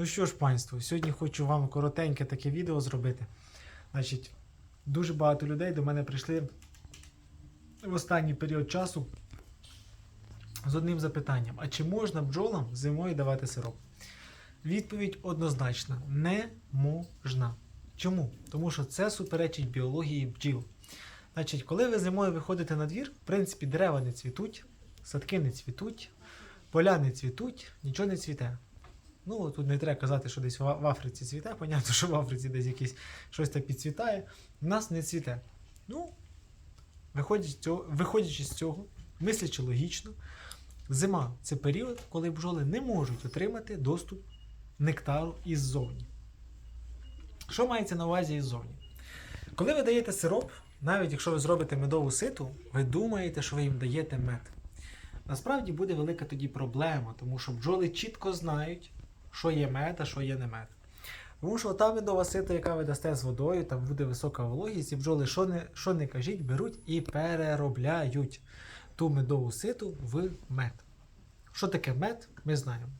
Ну що ж, панство, сьогодні хочу вам коротеньке таке відео зробити. Значить, дуже багато людей до мене прийшли в останній період часу з одним запитанням: а чи можна бджолам зимою давати сироп? Відповідь однозначна: не можна. Чому? Тому що це суперечить біології бджіл. Значить, коли ви зимою виходите на двір, в принципі, дерева не цвітуть, садки не цвітуть, поля не цвітуть, нічого не цвіте. Ну, тут не треба казати, що десь в Африці цвіте, понятно, що в Африці десь якісь щось так підцвітає. У нас не цвіте. Ну, виходячи з цього, мислячи логічно, зима це період, коли бджоли не можуть отримати доступ нектару іззовні. Що мається на увазі іззовні? Коли ви даєте сироп, навіть якщо ви зробите медову ситу, ви думаєте, що ви їм даєте мед. Насправді буде велика тоді проблема, тому що бджоли чітко знають, що є мед, що є не мед. Тому що та медова сита, яка ви дасте з водою, там буде висока вологість, і бджоли, що не, що не кажіть, беруть і переробляють ту медову ситу в мед. Що таке мед? Ми знаємо.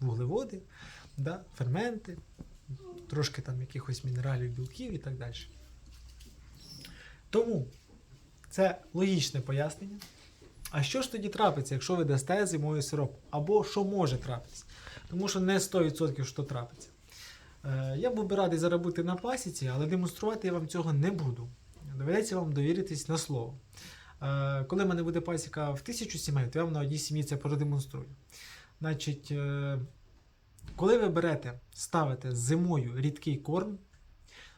Вуглеводи, да, ферменти, трошки там якихось мінералів, білків і так далі. Тому це логічне пояснення. А що ж тоді трапиться, якщо ви дасте зимою сироп? Або що може трапитися? Тому що не 100% що трапиться. Е, я був би радий зараз бути на пасіці, але демонструвати я вам цього не буду. Доведеться вам довіритись на слово. Е, коли в мене буде пасіка в тисячу сімей, то я вам на одній сім'ї це продемонструю. Значить, е, коли ви берете, ставите зимою рідкий корм,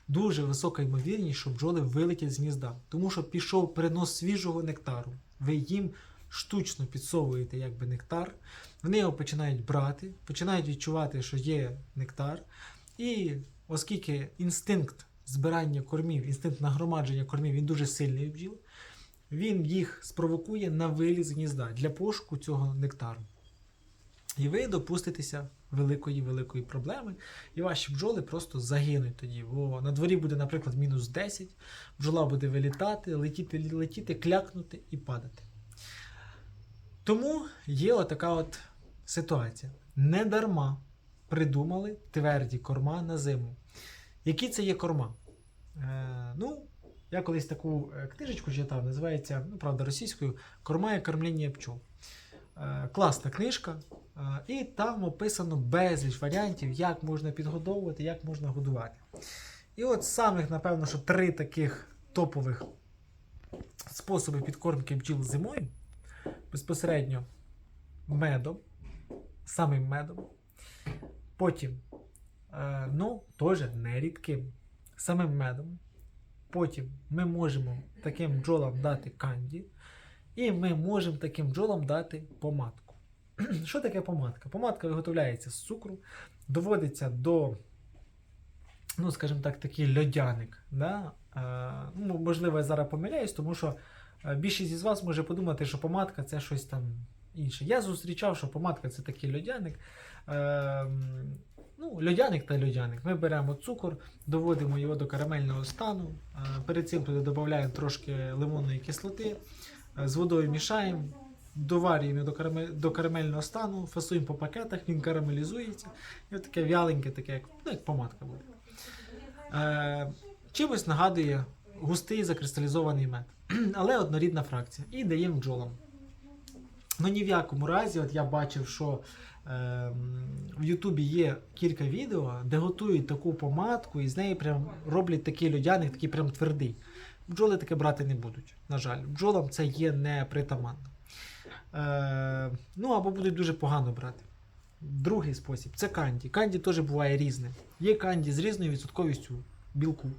дуже висока ймовірність, що бджоли вилетять з гнізда, тому що пішов перенос свіжого нектару. Ви їм штучно підсовуєте якби нектар, вони його починають брати, починають відчувати, що є нектар. І оскільки інстинкт збирання кормів, інстинкт нагромадження кормів, він дуже сильний у бджіл, він їх спровокує на виліз гнізда для пошуку цього нектару. І ви допуститеся великої великої проблеми, і ваші бджоли просто загинуть тоді. Бо на дворі буде, наприклад, мінус 10, бджола буде вилітати, летіти, летіти, клякнути і падати. Тому є отака от ситуація. Недарма придумали тверді корма на зиму. Які це є корма? Е, ну, я колись таку е, книжечку читав, називається, ну, правда, російською Корма і кормління пчол. Е, класна книжка, і там описано безліч варіантів, як можна підгодовувати, як можна годувати. І от самих, напевно, що три таких топових способи підкормки бджіл зимою безпосередньо медом, самим медом. Потім, е, ну, теж не рідким, самим медом. Потім ми можемо таким бджолам дати канді, і ми можемо таким бджолам дати помадку. Що таке помадка? Помадка виготовляється з цукру, доводиться до, ну, скажімо так, такий льодяник. Да? Е, ну, можливо, я зараз помиляюсь, тому що е, більшість із вас може подумати, що помадка це щось там інше. Я зустрічав, що помадка це такий льодяник. Е, ну, льодяник та льодяник. Ми беремо цукор, доводимо його до карамельного стану. Перед цим туди додаємо трошки лимонної кислоти, з водою мішаємо, доварюємо до, карамель, до карамельного стану, фасуємо по пакетах, він карамелізується. І от таке вяленьке, таке, як, ну, як помадка буде. Е, чимось нагадує густий закристалізований мед, але однорідна фракція. І даємо бджолам. Ну ні в якому разі, от я бачив, що е, в Ютубі є кілька відео, де готують таку помадку і з неї прям роблять такий льодяник, такий прям твердий. Бджоли таке брати не будуть. На жаль, бджолам це є непритаманно. Е, ну або будуть дуже погано брати. Другий спосіб це канді. Канді теж буває різне. Є канді з різною відсотковістю білку.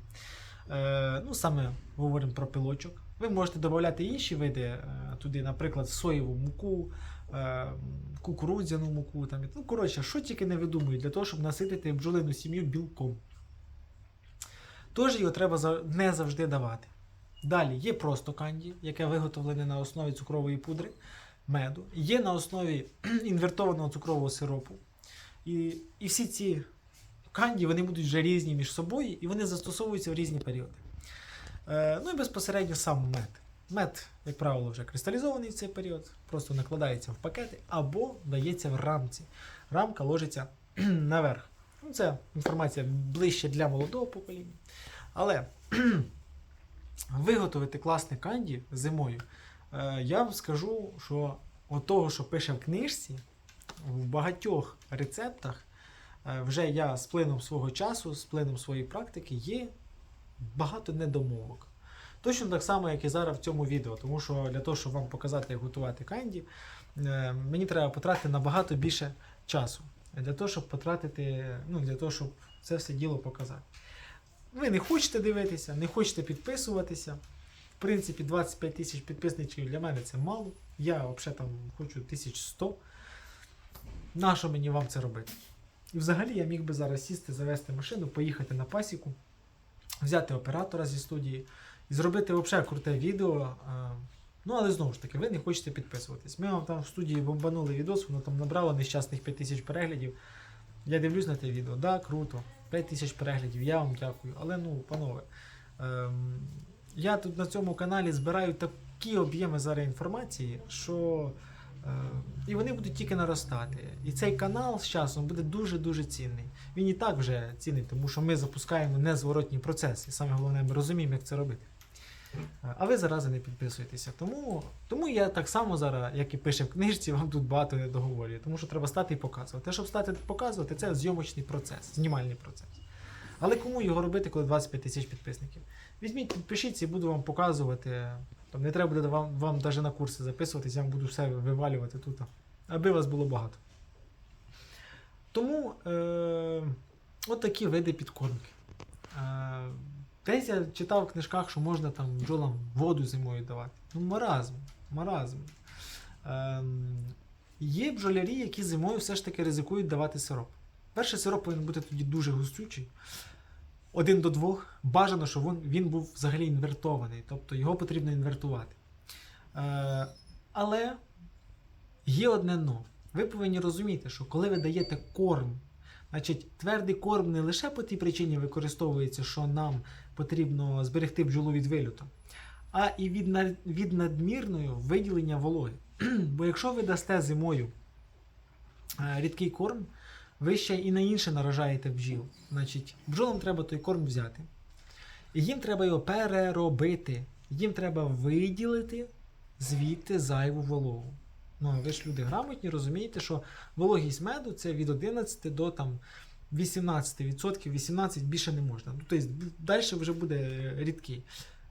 Е, ну, саме говоримо про пилочок. Ви можете додати інші види е, туди, наприклад, соєву муку, е, кукурудзяну муку. Там. Ну, коротше, що тільки не видумують для того, щоб наситити бджолину сім'ю білком. Тож його треба не завжди давати. Далі є просто канді, яке виготовлене на основі цукрової пудри, меду, є на основі інвертованого цукрового сиропу. І, і всі ці канді вони будуть вже різні між собою і вони застосовуються в різні періоди. Е, ну і безпосередньо сам мед. Мед, як правило, вже кристалізований в цей період, просто накладається в пакети або дається в рамці. Рамка ложиться наверх. Ну, це інформація ближче для молодого покоління. Але виготовити класне канді зимою, я вам скажу, що от того, що пише в книжці, в багатьох рецептах, е, вже я з плином свого часу, з плином своєї практики, є багато недомовок. Точно так само, як і зараз в цьому відео, тому що для того, щоб вам показати, як готувати канді, е, мені треба потратити набагато більше часу. Для того, щоб потратити, ну, для того, щоб це все діло показати. Ви не хочете дивитися, не хочете підписуватися. Принципі, 25 тисяч підписників для мене це мало. Я взагалі там хочу 1100. Нащо мені вам це робити? І взагалі я міг би зараз сісти, завести машину, поїхати на пасіку, взяти оператора зі студії і зробити взагалі круте відео. е, Ну, але знову ж таки, ви не хочете підписуватись. Ми вам там в студії бомбанули відос, воно там набрало нещасних 5 тисяч переглядів. Я дивлюсь на те відео, да, круто, 5 тисяч переглядів, я вам дякую. Але ну, панове, ем, я тут на цьому каналі збираю такі об'єми зараз інформації, що е, і вони будуть тільки наростати. І цей канал з часом буде дуже-дуже цінний. Він і так вже цінний, тому що ми запускаємо незворотній процес. І саме головне, ми розуміємо, як це робити. Е, А ви зарази не підписуєтеся. Тому, тому я так само зараз, як і пише в книжці, вам тут багато не договорюю. Тому що треба стати і показувати. Те, щоб стати і показувати, це зйомочний процес, знімальний процес. Але кому його робити, коли 25 тисяч підписників? Візьміть, підпишіться і буду вам показувати. Там не треба буде вам, вам навіть на курси записуватись, я вам буду все вивалювати тут, аби вас було багато. Тому е, от такі види підкормки. Е, Десь я читав в книжках, що можна там бджолам воду зимою давати. Ну, маразм, маразм. Ем, є бджолярі, які зимою все ж таки ризикують давати сироп. Перший сироп повинен бути тоді дуже густючий. Один до двох. Бажано, щоб він, він був взагалі інвертований, тобто його потрібно інвертувати. Е, але є одне но. Ви повинні розуміти, що коли ви даєте корм, значить твердий корм не лише по тій причині використовується, що нам потрібно зберегти бджолу від вилюту, а і від, від надмірної виділення вологи. Бо якщо ви дасте зимою е, рідкий корм, ви ще і на інше наражаєте бджіл. Значить, бджолам треба той корм взяти. І їм треба його переробити. Їм треба виділити звідти зайву вологу. Ну, ви ж люди грамотні, розумієте, що вологість меду це від 11 до там, 18%, 18 більше не можна. Ну, тобто далі вже буде рідкий.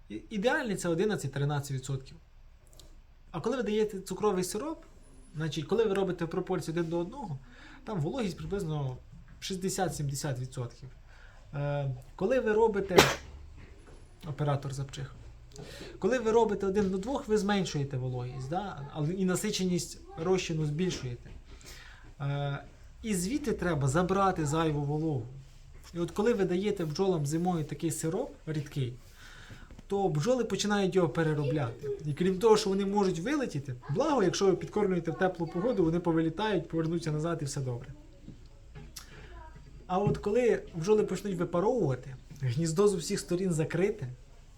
Ідеальний це 11-13%. А коли ви даєте цукровий сироп, значить, коли ви робите в пропорції один до одного, там вологість приблизно 60-70%. Е, коли ви робите. Оператор запчих. Коли ви робите один до двох, ви зменшуєте вологість, да? і насиченість розчину збільшуєте. Е, і звідти треба забрати зайву вологу. І от коли ви даєте бджолам зимою такий сироп рідкий, то бджоли починають його переробляти. І крім того, що вони можуть вилетіти, благо, якщо ви підкормлюєте в теплу погоду, вони повилітають, повернуться назад і все добре. А от коли бджоли почнуть випаровувати, гніздо з усіх сторін закрите,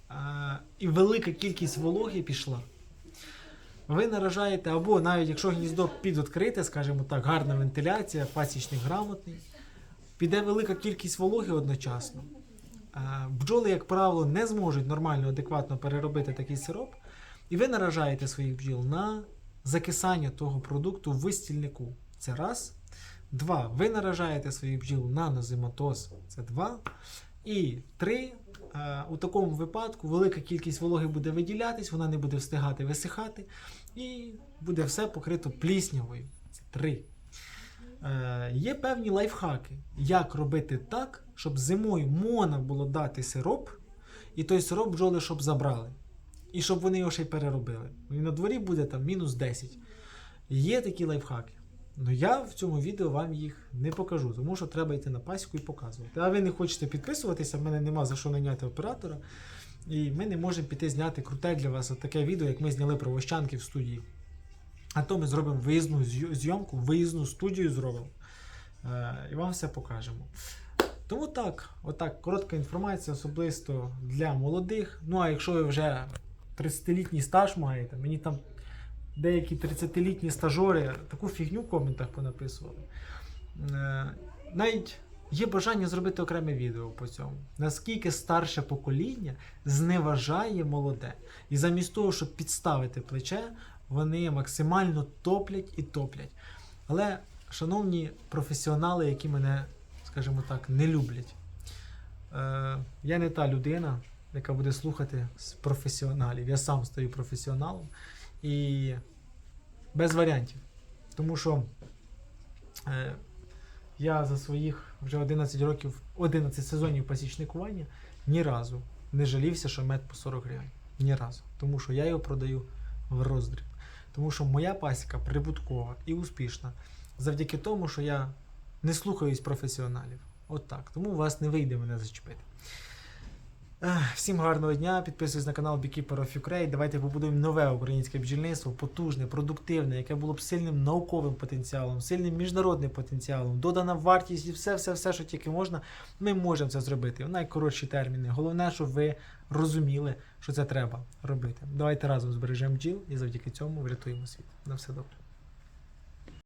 а, і велика кількість вологи пішла, ви наражаєте, або навіть якщо гніздо підвідкрите, скажімо так, гарна вентиляція, пасічник грамотний, піде велика кількість вологи одночасно. Бджоли, як правило, не зможуть нормально, адекватно переробити такий сироп, і ви наражаєте своїх бджіл на закисання того продукту в стільнику. Це раз. Два. Ви наражаєте своїх бджіл на нозематоз. Це два. І три. У такому випадку велика кількість вологи буде виділятись, вона не буде встигати висихати, і буде все покрито пліснявою. Це три. Е, Є певні лайфхаки, як робити так, щоб зимою можна було дати сироп, і той сироп бджоли щоб забрали. І щоб вони його ще й переробили. І на дворі буде там мінус 10. Є такі лайфхаки. Ну я в цьому відео вам їх не покажу, тому що треба йти на пасіку і показувати. А ви не хочете підписуватися, в мене нема за що наняти оператора. І ми не можемо піти зняти круте для вас таке відео, як ми зняли про вощанки в студії. А то ми зробимо виїзну зйомку, виїзну студію зробимо. Е, і вам все покажемо. Тому так, отак, коротка інформація, особисто для молодих. Ну а якщо ви вже 30-літній стаж маєте, мені там деякі 30-літні стажори таку фігню в коментах понаписували. Е, навіть Є бажання зробити окреме відео по цьому. Наскільки старше покоління зневажає молоде. І замість того, щоб підставити плече, вони максимально топлять і топлять. Але, шановні професіонали, які мене, скажімо так, не люблять, е, я не та людина, яка буде слухати з професіоналів. Я сам стаю професіоналом і без варіантів. Тому що е, я за своїх вже 11 років, 11 сезонів пасічникування ні разу не жалівся, що мед по 40 гривень. Ні разу. Тому що я його продаю в роздріб. Тому що моя пасіка прибуткова і успішна завдяки тому, що я не слухаюсь професіоналів. От так. Тому у вас не вийде мене зачепити. Всім гарного дня, підписуйтесь на канал Beekeeper of Ukraine. Давайте побудуємо нове українське бджільництво, потужне, продуктивне, яке було б сильним науковим потенціалом, сильним міжнародним потенціалом, додана вартість і все, все, все, що тільки можна. Ми можемо це зробити в найкоротші терміни. Головне, щоб ви розуміли, що це треба робити. Давайте разом збережемо бджіл і завдяки цьому врятуємо світ. На все добре.